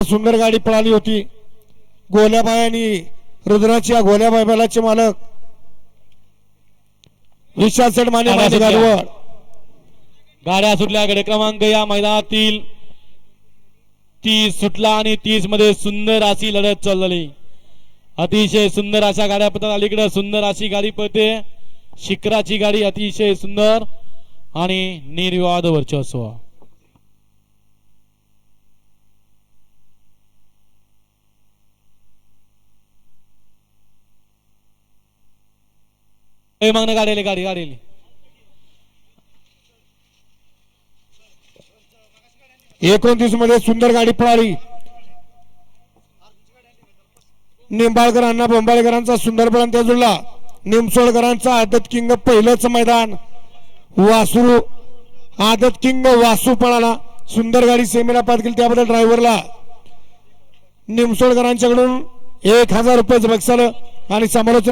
सुंदर गाडी पळाली होती. गोल्याबाई आणि रुद्राची या गोल्याबाई बैलाचे मालक. विशाल सेठ माने गाड्या सुटल्या. गडे क्रमांक या मैदानातील तीस सुटला आणि तीसमध्ये सुंदर अशी लढत चाललेली अतिशय सुंदर अशा गाड्या पडतात अलीकडे सुंदर अशी गाडी पडते शिखराची गाडी अतिशय सुंदर आणि निर्विवाद वर्चस्व. ए, मागणं गाडी गाडी गाडी एकोणतीसमध्ये सुंदर गाडी पळाली. निंबाळकरांना बोंबाळकरांचा सुंदर पर्यंत जुळला. निमसोडकरांचा आदत किंग पहिलंच मैदान. वासरू आदत किंग वासू पळाला. सुंदर गाडी सेमीला पाठ केली त्याबद्दल ड्रायव्हरला. निमसोडकरांच्याकडून एक हजार रुपये बक्षालं आणि समालोचन